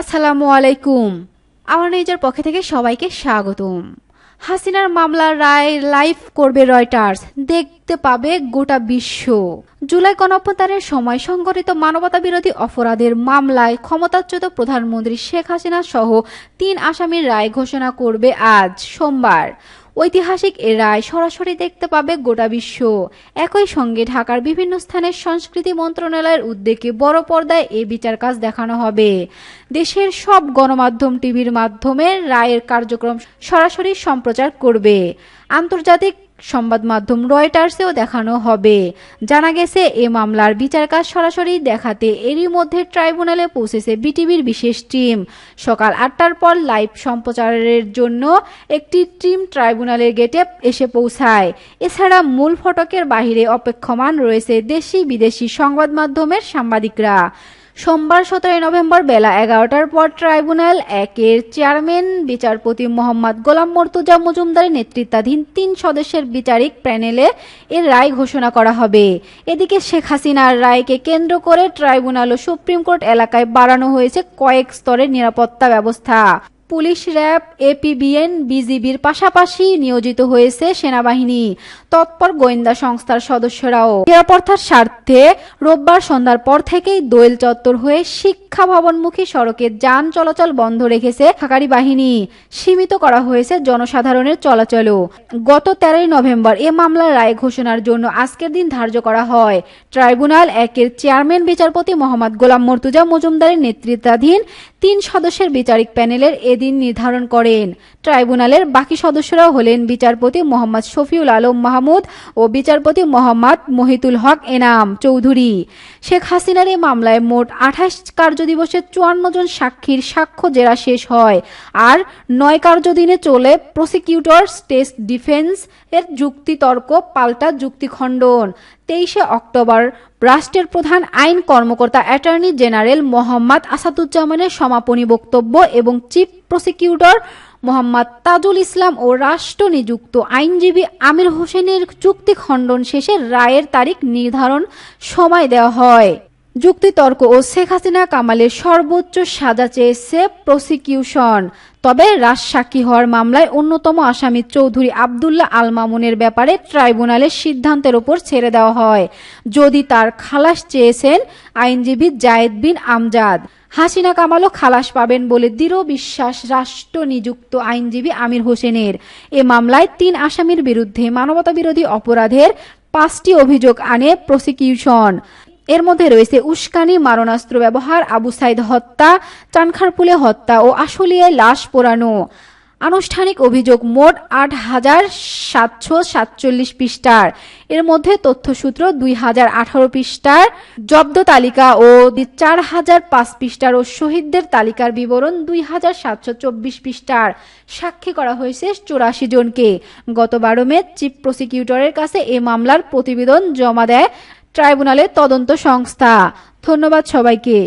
আসসালামু আলাইকুম। আমার নিজের পক্ষ থেকে সবাইকে স্বাগতম। হাসিনার মামলার রায় লাইভ করবে রয়টার্স। দেখতে পাবে গোটা বিশ্ব। জুলাই গণঅভ্যুত্থানের সময় সংগঠিত মানবতা বিরোধী অপরাধের মামলায় ক্ষমতাচ্যুত প্রধানমন্ত্রী শেখ হাসিনা সহ তিন আসামির রায় ঘোষণা করবে আজ সোমবার। ঐতিহাসিক এ রায় সরাসরি দেখতে পাবে গোটা বিশ্ব। একই সঙ্গে ঢাকার বিভিন্ন স্থানের সংস্কৃতি মন্ত্রণালয়ের উদ্যোগে বড় পর্দায় এ বিচার কাজ দেখানো হবে। দেশের সব গণমাধ্যম টিভির মাধ্যমে রায়ের কার্যক্রম সরাসরি সম্প্রচার করবে। আন্তর্জাতিক সংবাদ মাধ্যম রয়টার্সেও দেখানো হবে। জানা গেছে, এ মামলার বিচার কাজ সরাসরি দেখাতে এরই মধ্যে ট্রাইব্যুনালে পৌঁছেছে বিটিভির বিশেষ টিম। সকাল আটটার পর লাইভ সম্প্রচারের জন্য একটি টিম ট্রাইব্যুনালের গেটে এসে পৌঁছায়। এছাড়া মূল ফটকের বাহিরে অপেক্ষমান রয়েছে দেশি বিদেশি সংবাদ মাধ্যমের সাংবাদিকরা। সোমবার সতেরোই নভেম্বর বেলা এগারোটার পর ট্রাইব্যুনাল একের চেয়ারম্যান, বিচারপতি মোহাম্মদ গোলাম মর্তুজা মজুমদারের নেতৃত্বাধীন তিন সদস্যের বিচারিক প্যানেলে এর রায় ঘোষণা করা হবে। এদিকে শেখ হাসিনার রায়কে কেন্দ্র করে ট্রাইব্যুনাল ও সুপ্রিম কোর্ট এলাকায় বাড়ানো হয়েছে কয়েক স্তরের নিরাপত্তা ব্যবস্থা। পুলিশ র্যাব, এপিবিএন, বিজিবির পাশাপাশি নিয়োজিত হয়েছে সেনাবাহিনী। তৎপর গোয়েন্দা সংস্থার সদস্যরাও। নিরাপত্তার স্বার্থে রোববার সন্ধ্যার পর থেকেই দোয়েল চত্বর হয়ে শিক্ষা ভবনমুখী সড়কে যান চলাচল বন্ধ রেখেছে থাকারি বাহিনী। সীমিত করা হয়েছে জনসাধারণের চলাচলও। গত তেরোই নভেম্বর এ মামলার রায় ঘোষণার জন্য আজকের দিন ধার্য করা হয়। ট্রাইব্যুনাল একের চেয়ারম্যান বিচারপতি মোহাম্মদ গোলাম মর্তুজা মজুমদারের নেতৃত্বাধীন তিন সদস্যের বিচারিক প্যানেলের এদিন নির্ধারণ করেন। ট্রাইব্যুনালের বাকি সদস্যরা হলেন বিচারপতি মোহাম্মদ শফিউল আলম মাহমুদ ও বিচারপতি মোহাম্মদ মহিতুল হক এনাম চৌধুরী। শেখ হাসিনার এই মামলায় মোট আঠাশ কার্যদিবসে চুয়ান্ন জন সাক্ষীর সাক্ষ্য জেরা শেষ হয় আর নয় কার্যদিনে চলে প্রসিকিউটর স্টেট ডিফেন্স এর যুক্তিতর্ক পাল্টা যুক্তি খণ্ডন তেইশে অক্টোবর, রাষ্ট্রের প্রধান আইন কর্মকর্তা অ্যাটর্নি জেনারেল মোহাম্মদ আসাদুজ্জামানের সমাপনী বক্তব্য এবং চিফ প্রসিকিউটর মোহাম্মদ তাজুল ইসলাম ও রাষ্ট্র নিযুক্ত আইনজীবী আমির হোসেনের চুক্তি খণ্ডন শেষে রায়ের তারিখ নির্ধারণ সময় দেওয়া হয়। যুক্তিতর্ক ও শেখ হাসিনা কামালের সর্বোচ্চ সাজা চেয়েছে প্রসিকিউশন। তবে রাজসাক্ষী হওয়ার মামলায় অন্যতম আসামি চৌধুরী আবদুল্লাহ আল মামুনের ব্যাপারে ট্রাইব্যুনালের সিদ্ধান্তের ওপর ছেড়ে দেওয়া হয়। যদি তার খালাস চেয়েছেন আইনজীবী জায়েদ বিন আমজাদ। হাসিনা কামালও খালাস পাবেন বলে দৃঢ় বিশ্বাস রাষ্ট্র নিযুক্ত আইনজীবী আমির হোসেনের। এ মামলায় তিন আসামির বিরুদ্ধে মানবতাবিরোধী অপরাধের পাঁচটি অভিযোগ আনে প্রসিকিউশন। এর মধ্যে রয়েছে উস্কানি, মারণাস্ত্র ব্যবহার, আবু সাইদ হত্যা, চানখারপুলে হত্যা ও আশুলিয়ায় লাশ পোড়ানো। আনুষ্ঠানিক অভিযোগ মোট আট হাজার সাতশো সাতচল্লিশ পৃষ্ঠার। এর মধ্যে তথ্যসূত্র দুই হাজার আঠারো পৃষ্ঠার, জব্দ তালিকা ও চার হাজার পাঁচ পৃষ্ঠার ও শহীদদের তালিকার বিবরণ দুই হাজার সাতশো চব্বিশ পৃষ্ঠার। সাক্ষী করা হয়েছে চুরাশি জনকে। গত বারো মে চিফ প্রসিকিউটরের কাছে এ মামলার প্রতিবেদন জমা দেয় ট্রাইব্যুনালের তদন্ত সংস্থা। ধন্যবাদ সবাইকে।